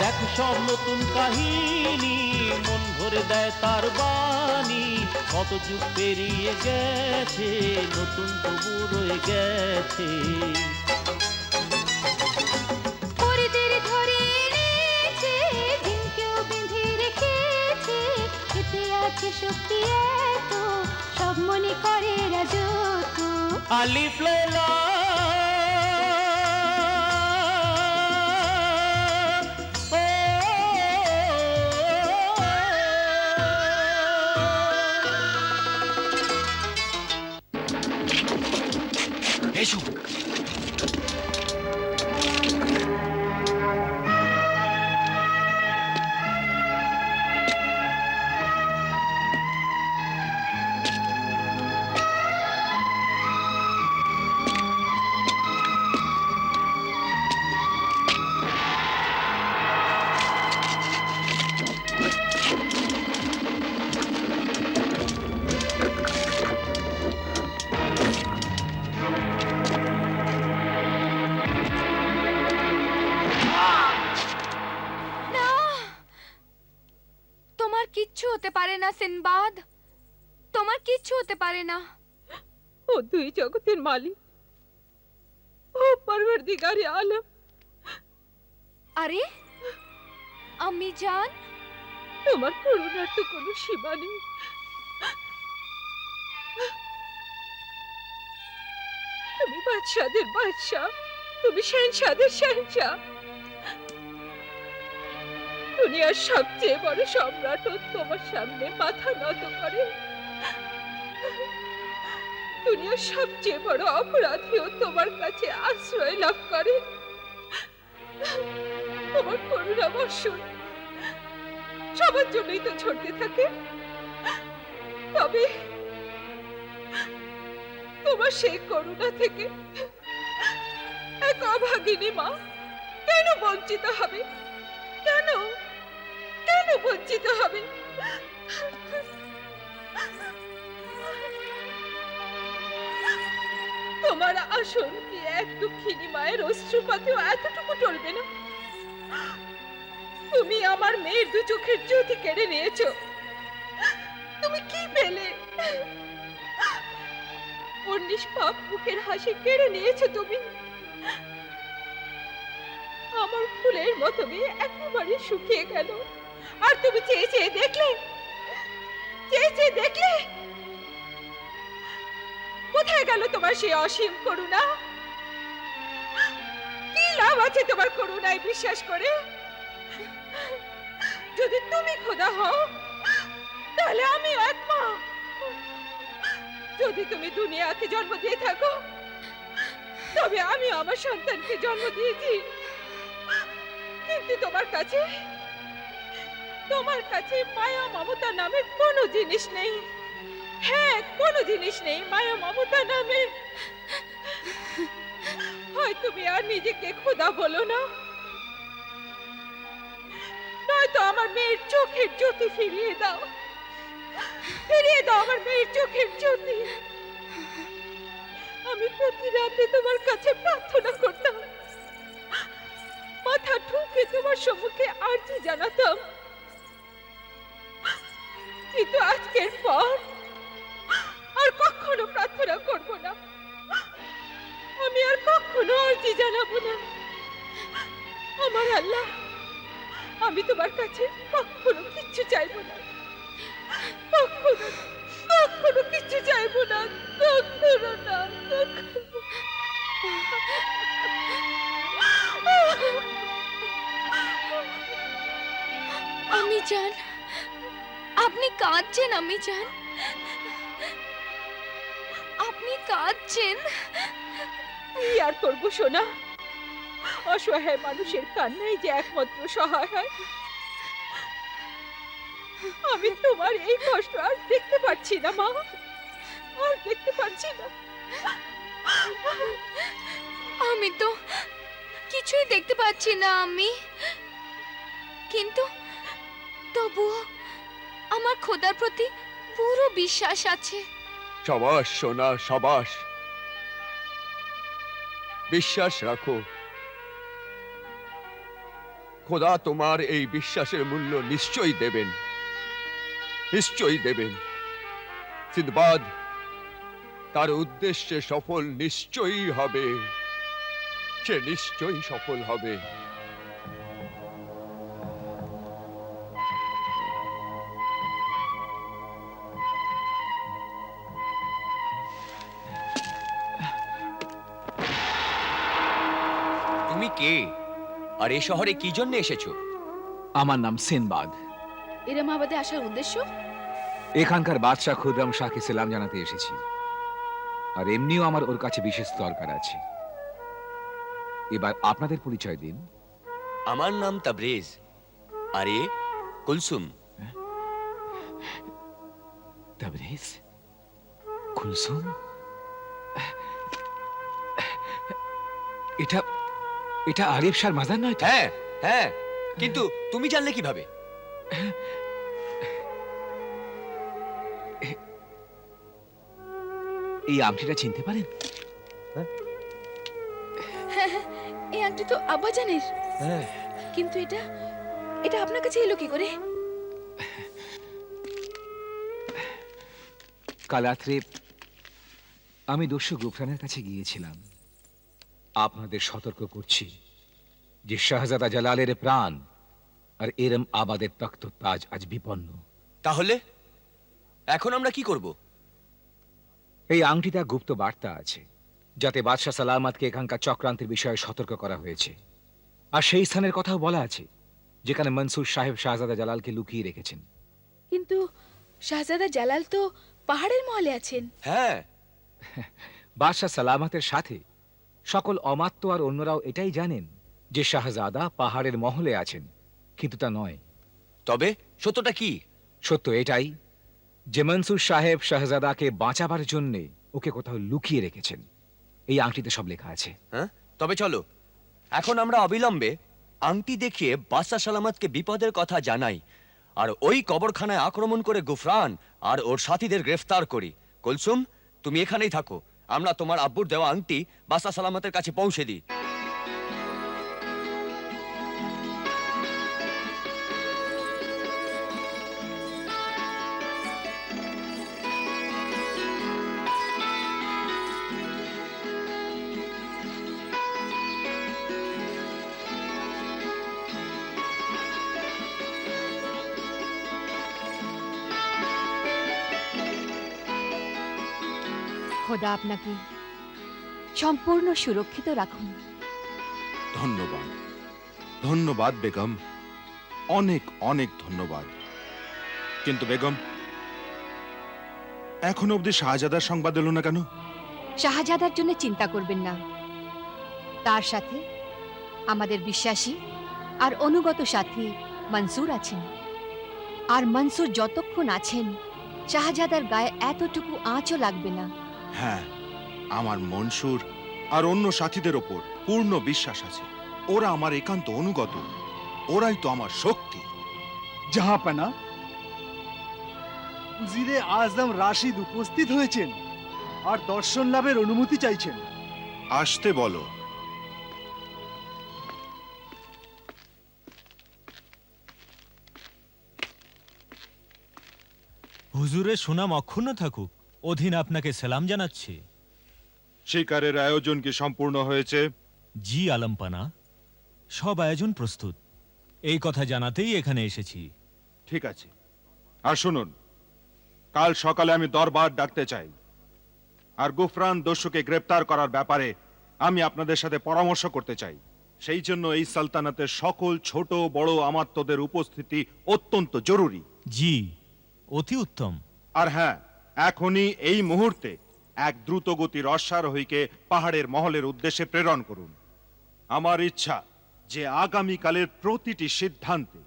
দেখো সব নতুন কাহিনী মন ভরে দেয় তার বাণী। কত যুগ পেরিয়ে গেছে নতুন তবু রয়ে গেছে। আছে শক্তি এত সব মনে করে রাজত্ব। আলিফ লাইলা হতে পারে না সিনবাদ। তোমার কিচ্ছু হতে পারে না। ও দুই জগতের মালিক। ও পরবর্দিগারে আলম। আরে আমি জান। তোমার করুণার তো কোনো সীমা নেই। তুমি বাদশাদের বাদশাহ তুমি শেনশাদের শেনশাহ দুনিয়ার সবচেয়ে বড় সম্রাটও তোমার সামনে মাথা নত করে। দুনিয়ার সবচেয়ে বড় অপরাধীও তোমার কাছে আশ্রয় লাভ করে। তোমার করুণা বর্ষণ সবার জন্যই তো ছড়তে থাকে। তবে তোমার সেই করুণা থেকে এক অভাগিনী মা কেন বঞ্চিত হবে? কেন কেন বঞ্চিত হবে? তোমার আসন কি? এক দুঃখিনী মায়ের অশ্রুপাতেও এতটুকু টলবে না? তুমি আমার মেয়ের দু চোখের জ্যোতি কেড়ে নিয়েছো। তুমি কি পেলে? ওর নিষ্পাপ মুখের হাসি কেড়ে নিয়েছো তুমি? আমার ফুলের মতো মেয়ে একেবারে শুকিয়ে গেল। আর তুমি চেয়ে চেয়ে দেখলে? চেয়ে চেয়ে দেখলে? কোথায় গেল তোমার সেই অসীম করুণা? কি লাভ আছে তোমার করুণায় বিশ্বাস করে? যদি তুমি খোদা হও, তাহলে আমি এক মা। যদি তুমি দুনিয়াকে জন্ম দিয়ে থাকো, তবে আমি আমার সন্তানকে জন্ম দিয়েছি। কিন্তু তোমার কাছে তোমার কাছে মায়া মমতা নামের কোনো জিনিস নেই। হ্যাঁ কোনো জিনিস নেই মায়া মমতা নামে হয় তুমি আর নিজেকে খোদা বলো না। নয়তো আমার মেয়ের চোখের জ্যোতি ফিরিয়ে দাও। ফিরিয়ে দাও আমার মেয়ের চোখের জ্যোতি। আমি প্রতি রাতে তোমার কাছে প্রার্থনা করতাম। মাথা ঠুকে তোমার সম্মুখে আরজি জানাতাম। কিন্তু আজকের পর আর কখনো প্রার্থনা করব না। আমি আর কখনো আরজি জানাব না। আমার আল্লাহ, আমি তোমার কাছে কখনো কিচ্ছু চাইব না। কখনো কখনো কিচ্ছু চাইব না। কখনো না আমি জান আপনি কাঁদছেন আমি জান। আপনি কাঁদছেন। কি আর করব সোনা? অসহায় মানুষের কান্নাই যে একমাত্র সহায়। হয় আমি তোমার এই কষ্ট আর দেখতে পাচ্ছি না মা। আর দেখতে পাচ্ছি না। আমি তো কিছুই দেখতে পাচ্ছি না আমি কিন্তু তবুও আমার খোদার প্রতি পুরো বিশ্বাস আছে। সাবাস, সোনা, সাবাস। বিশ্বাস রাখো। খোদা তোমার এই বিশ্বাসের মূল্য নিশ্চয়ই দেবেন। নিশ্চয়ই দেবেন। সিদ্ধবাদ, তার উদ্দেশ্যে সফল নিশ্চয়ই হবে। সে নিশ্চয়ই সফল হবে। কে আর এ শহরে কি জন্য এসেছ? আমার নাম সিনবাদ এরামাবাদে আসার উদ্দেশ্য? এখানকার বাদশাহ খুররাম শাহকে সালাম জানাতে এসেছি। আর এমনিও আমার ওর কাছে বিশেষ দরকার আছে। এবার আপনাদের পরিচয় দিন। আমার নাম তাবরেজ। আর এ কুলসুম। তাবরেজ? কুলসুম? এটা এটা আরিফ শাহর মাজার নয় তো? হ্যাঁ হ্যাঁ। কিন্তু তুমি জানলে কীভাবে? এই আংটিটা চিনতে পারেন? এই আংটি তো আব্বাজানের হ্যাঁ। কিন্তু এটা এটা আপনার কাছে এলো কি করে? কাল রাত্রে আমি দস্যু গুফরানের কাছে গিয়েছিলাম। আপনাদের সতর্ক করছি যে শাহজাদা জালালের প্রাণ আর এরম আবাদের তক্ত তাজ আজ বিপন্ন। তাহলে? এখন আমরা কি করব? এই আংটিটা গুপ্ত বার্তা আছে যাতে বাদশাহ সালামাতকে এখানকার চক্রান্তের বিষয়ে সতর্ক করা হয়েছে। আর সেই স্থানের কথাও বলা আছে যেখানে মনসুর সাহেব শাহজাদা জালালকে লুকিয়ে রেখেছেন। কিন্তু শাহজাদা জালাল তো পাহাড়ের মহলে আছেন। হ্যাঁ। বাদশাহ সালামাতের সাথে সকল অমাত্য আর অন্যরাও এটাই জানেন যে শাহজাদা পাহাড়ের মহলে আছেন কিন্তু তা নয়। তবে সত্যটা কি? সত্য এটাই যে মনসুর সাহেব শাহজাদাকে বাঁচাবার জন্যে ওকে কোথাও লুকিয়ে রেখেছেন। এই আংটিতে সব লেখা আছে। হ্যাঁ? তবে চলো এখন আমরা অবিলম্বে আংটি দেখিয়ে বাদশা সালামতকে বিপদের কথা জানাই আর ওই কবরখানায় আক্রমণ করে গুফরান আর ওর সাথীদের গ্রেফতার করি। কলসুম তুমি এখানেই থাকো। আমরা তোমার আব্বুর দেওয়া আংটি বাসা সালামতের কাছে পৌঁছে দিই। খোদা আপনাকে সম্পূর্ণ সুরক্ষিত রাখুন। ধন্যবাদ। ধন্যবাদ বেগম। অনেক অনেক ধন্যবাদ। কিন্তু বেগম এখন অবধি শাহজাদার সংবাদ এলো না কেন? শাহজাদার জন্য চিন্তা করবেন না। তার সাথে আমাদের বিশ্বাসী আর অনুগত সাথী মনসুর আছেন। আর মনসুর যতক্ষণ আছেন শাহজাদার গায়ে এতটুকু আঁচও লাগবে না। হ্যাঁ আমার মনসুর আর অন্য সাথীদের ওপর পূর্ণ বিশ্বাস আছে। ওরা আমার একান্ত অনুগত। ওরাই তো আমার শক্তি। জাহাপানা উজিরে আজম রাশিদ উপস্থিত হয়েছেন আর দর্শন লাভের অনুমতি চাইছেন। আসতে বলো। হুজুরের সুনাম অক্ষুণ্ণ থাকুক। অধীন আপনাকে সালাম জানাচ্ছি। শিকারের আয়োজন কি সম্পূর্ণ হয়েছে? জি আলমপানা। সব আয়োজন প্রস্তুত। এই কথা জানাতেই এখানে এসেছি। ঠিক আছে। আর শুনুন কাল সকালে আমি দরবার ডাকতে চাই। আর গুফরান দস্যুকে গ্রেপ্তার করার ব্যাপারে আমি আপনাদের সাথে পরামর্শ করতে চাই। সেই জন্য এই সালতানাতের সকল ছোট বড় আমাত্মদের উপস্থিতি অত্যন্ত জরুরি। জি অতি উত্তম। আর হ্যাঁ এখনই এই মুহূর্তে এক দ্রুতগতির অশ্বারোহীকে পাহাড়ের মহলের উদ্দেশ্যে প্রেরণ করুন। আমার ইচ্ছা যে আগামীকালের প্রতিটি সিদ্ধান্তে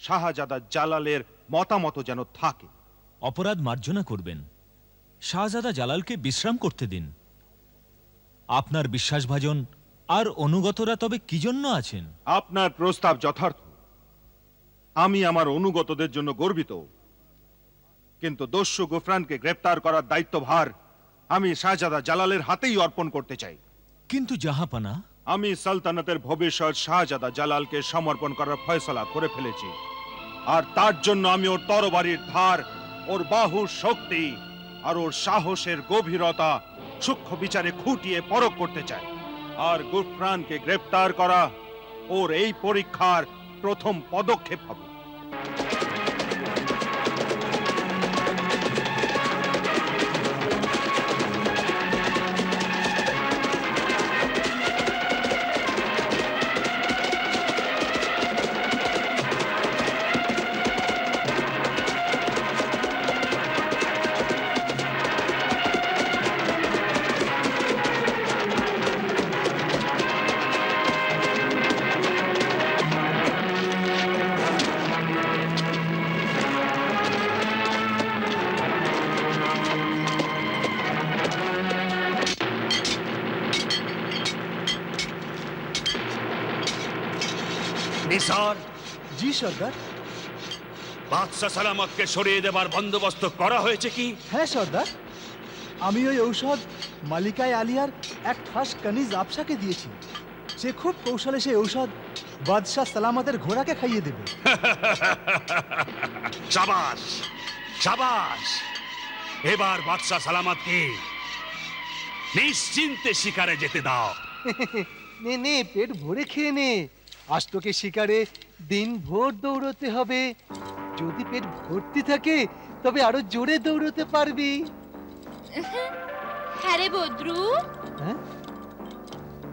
শাহজাদা জালালের মতামত যেন থাকে। অপরাধ মার্জনা করবেন। শাহজাদা জালালকে বিশ্রাম করতে দিন। আপনার বিশ্বাসভাজন আর অনুগতরা তবে কি জন্য আছেন? আপনার প্রস্তাব যথার্থ। আমি আমার অনুগতদের জন্য গর্বিত। কিন্তু দস্যু গুফরানকে গ্রেপ্তার করার দায়িত্বভার আমি শাহজাদা জালালের হাতেই অর্পণ করতে চাই। কিন্তু জাহাপানা? আমি সালতানাতের ভবিষ্যৎ শাহজাদা জালালকে সমর্পণ করার ফয়সলা করে ফেলেছি। আর তার জন্য আমি ওর তরবারির ধার ওর বাহুর শক্তি আর ওর সাহসের গভীরতা সূক্ষ্ম বিচারে খুঁটিয়ে পরখ করতে চাই। আর গুফরানকে গ্রেপ্তার করা ওর এই পরীক্ষার প্রথম পদক্ষেপ হবে। সর্দার। বাদশাহ সালামতকে সরিয়ে দেবার বন্দোবস্ত করা হয়েছে কি? হ্যাঁ সর্দার। আমি ওই ঔষধ মালিকায় আলিয়ার এক কানিজ আবসাকে দিয়েছি। সে খুব কৌশলে সেই ঔষধ বাদশাহ সালামতের ঘোড়াকে খাইয়ে দেবে। সাবাস সাবাস। এবার বাদশাহ সালামতকে নিশ্চিন্তে শিকারে যেতে দাও। নে নে পেট ভরে খেয়ে নে। আজ তোকে শিকারে দিন ভোর দৌড়তে হবে। যদি পেট ভর্তি থাকে তবে আরও জোরে দৌড়তে পারবি। হ্যাঁ রে বদ্রু। হ্যাঁ?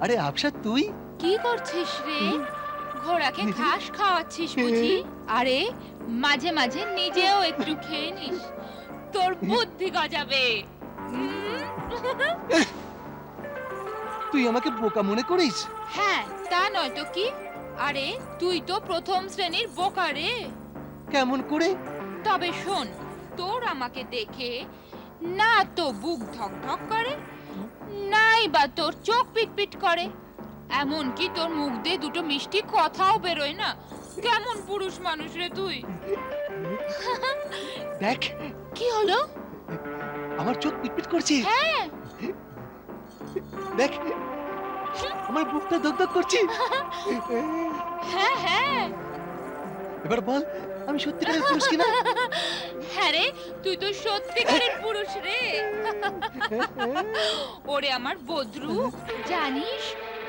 আরে আবসা তুই? কি করছিস রে? ঘোড়াকে ঘাস খাওয়াচ্ছিস বুঝি? আরে মাঝে মাঝে নিজেও একটু খেয়ে নিস। তোর বুদ্ধি গজাবে। তুই আমাকে বোকা মনে করিস? হ্যাঁ তা নয় তো কি? আরে তুই তো প্রথম শ্রেণির বোকা রে। কেমন করে? তবে শোন তোর আমাকে দেখে না তো বুক ধক ধক করে নাই বা তোর চোখ পিটপিট করে। এমনকি তোর মুখ দিয়ে দুটো মিষ্টি কথাও বেরোয় না। কেমন পুরুষ মানুষ রে তুই। দেখ। কি হলো? আমার চোখ পিটপিট করছে। হ্যাঁ। দেখ। আমার বুকটা ধক করছে। হ্যাঁ হ্যাঁ। এবার বল আমি সত্যিকারের পুরুষ কিনা? হ্যাঁ রে তুই তো সত্যিকারের পুরুষ রে। ওরে আমার বদ্রু জানিস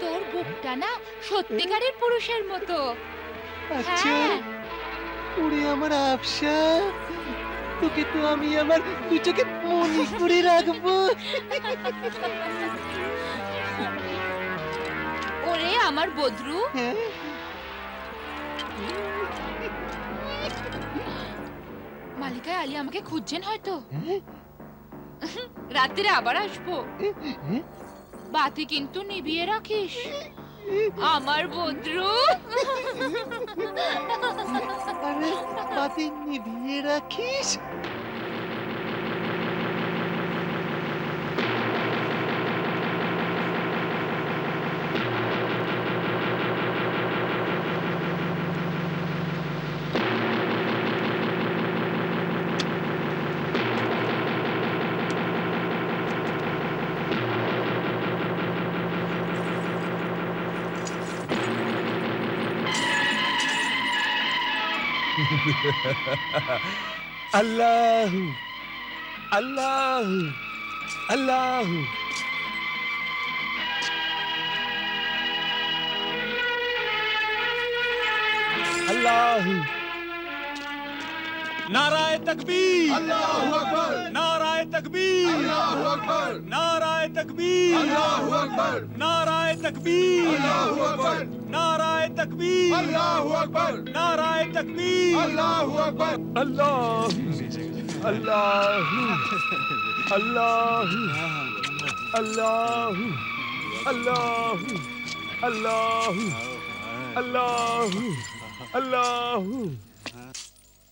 তোর বুকটা না সত্যিকারের পুরুষের মতো। আচ্ছা হ্যাঁ। ওরে আমার আবসা তোকে তো আমি আমার দু চোখে মনি করে রাখব। আমার বদ্রু? মালিকায় আলী আমাকে খুঁজছেন হয়তো হ্যাঁ? রাত্রে আবার আসব? বাতি কিন্তু নিভিয়ে রাখিস আমার বদ্রু বাতি নিভিয়ে রাখিস अल्लाह अल्लाह अल्लाह अल्लाह नाराय तकबीर। अल्लाह अकबर नाराय तकबीर। अल्लाह अकबर नाराय तकबीर। अल्लाह अकबर नाराय तकबीर। अल्लाह अकबर नाराय तकबीर। अल्लाह अकबर नाराय তকবীর। আল্লাহু আকবার। আল্লাহ আল্লাহ আল্লাহ আল্লাহ আল্লাহ আল্লাহ আল্লাহ আল্লাহ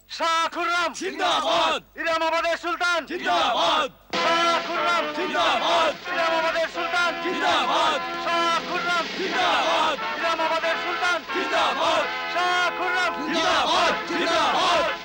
শাহ খুররাম জিন্দাবাদ। ইরামাবাদের সুলতান। জিন্দাবাদ। শাহ খুররাম জিন্দাবাদ। ইরামাবাদের সুলতান। জিন্দাবাদ। শাহ খুররাম জিন্দাবাদ। ইরামাবাদের সুলতান। জিন্দাবাদ। জিন্দাবাদ জিন্দাবাদ ইরাম আমাদের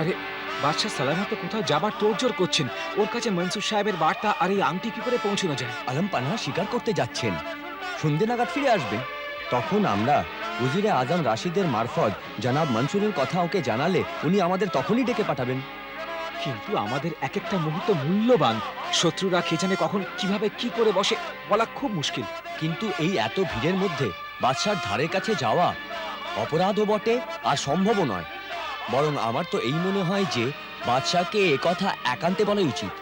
আরে বাদশাহ সালামা তো কোথাও যাবার তোড়জোড় করছেন। ওর কাছে মনসুর সাহেবের বার্তা আর এই আংটি কি করে পৌঁছানো যায়? আলম পানা শিকার করতে যাচ্ছেন। সন্ধে নাগাদ ফিরে আসবেন তখন আমরা উজিরে আজম রাশিদের মারফত জনাব মনসুরের কথা ওকে জানালে উনি আমাদের তখনই ডেকে পাঠাবেন। কিন্তু আমাদের এক একটা মুহূর্ত মূল্যবান। শত্রুরা কে জানে কখন কীভাবে কি করে বসে বলা খুব মুশকিল। কিন্তু এই এত ভিড়ের মধ্যে বাদশার ধারের কাছে যাওয়া অপরাধও বটে আর সম্ভবও নয়। বরং আমার তো এই মনে হয় যে বাদশাকে কথা একান্তে বলা উচিত।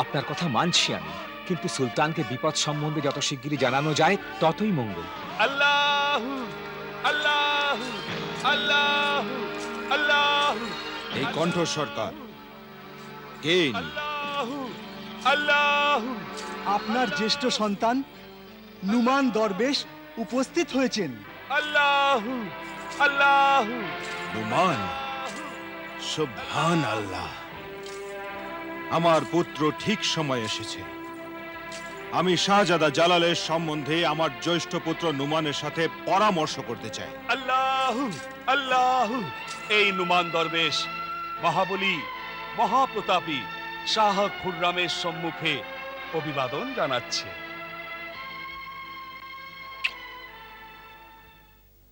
আপনার কথা মানছি আমি কিন্তু সুলতানকে বিপদ সম্বন্ধে যত শিগগিরই জানানো যায় ততই মঙ্গল। আল্লাহ আল্লাহ আল্লাহ আল্লাহ। এই কণ্ঠ সরকার কে আল্লাহ আল্লাহ। আপনার জ্যেষ্ঠ সন্তান নুমান দরবেশ উপস্থিত হয়েছেন। আল্লাহ আল্লাহ। নুমান? সুবহান আল্লাহ আমার পুত্র ঠিক সময় এসেছে। আমি শাহজাদা জালালের সম্বন্ধে আমার জ্যৈষ্ঠ পুত্র নুমানের সাথে পরামর্শ করতে চাই। আল্লাহ আল্লাহ এই নুমান দরবেশ মহাবলী মহাপ্রতাপী শাহ খুররামের সম্মুখে অভিবাদন জানাচ্ছে।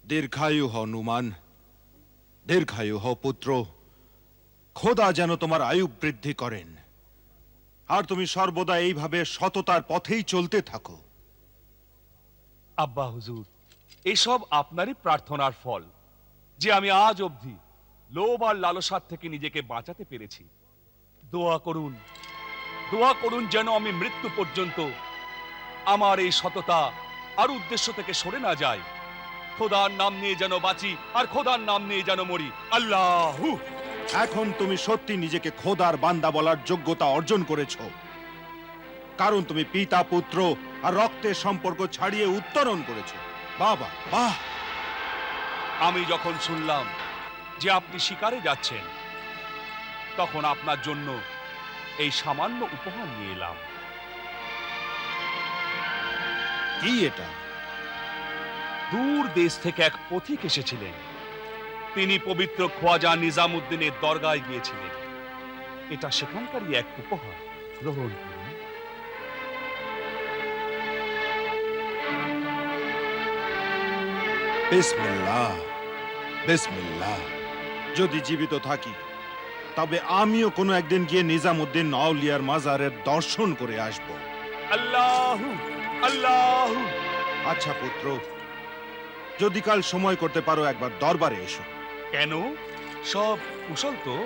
দীর্ঘায়ু হ নুমান দীর্ঘায়ু হ পুত্র। খোদা যেন তোমার আয়ু বৃদ্ধি করেন। আর তুমি সর্বদা এইভাবে সততার পথেই চলতে থাকো। আব্বা, হুজুর, এসব আপনারই প্রার্থনার ফল, যে আমি আজ অবধি লোভ আর লালসার থেকে নিজেকে বাঁচাতে পেরেছি। দোয়া করুন দোয়া করুন যেন আমি মৃত্যু পর্যন্ত আমার এই সততা আর উদ্দেশ্য থেকে সরে না যায় খোদার নাম নিয়ে যেন বাঁচি আর খোদার নাম নিয়ে যেন মরি। আল্লাহ এখন তুমি সত্যি নিজেকে খোদার বান্দা বলার যোগ্যতা অর্জন করেছ। কারণ তুমি পিতা পুত্র আর রক্তের সম্পর্ক ছাড়িয়ে উত্তরণ করেছ। বাবা বাহ! আমি যখন শুনলাম যে আপনি শিকারে যাচ্ছেন তখন আপনার জন্য এই সামান্য উপহার নিয়ে এলাম। কি এটা? দূর দেশ থেকে এক পথিক এসেছিলেন। তিনি পবিত্র খোয়াজা নিজামুদ্দিনের দরগায় গিয়েছিলেন। এটা সেখানকারই এক উপহার। গ্রহণ বিসমিল্লাহ বিসমিল্লাহ। যদি জীবিত থাকি তবে আমিও কোনো একদিন গিয়ে নিজামুদ্দিন নাওলিয়ার মাজারের দর্শন করে আসব। আল্লাহ আল্লাহ। আচ্ছা পুত্র যদি কাল সময় করতে পারো একবার দরবারে এসো। কেন? সব কুশল তো।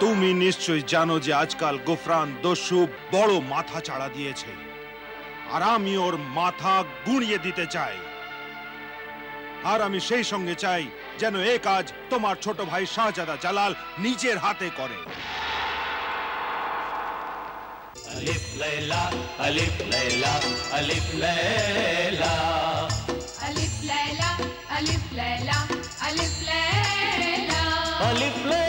তুমি নিশ্চয়ই জানো যে আজকাল গোফরান দস্যু বড় মাথা চাড়া দিয়েছে। আর আমি ওর মাথা গুঁড়িয়ে দিতে চাই। আর আমি সেই সঙ্গে চাই যেন এ কাজ তোমার ছোট ভাই শাহজাদা জালাল নিজের হাতে করে। আলিফ লাইলা আলিফ লাইলা Alif Layla, Alif Layla, Alif Layla.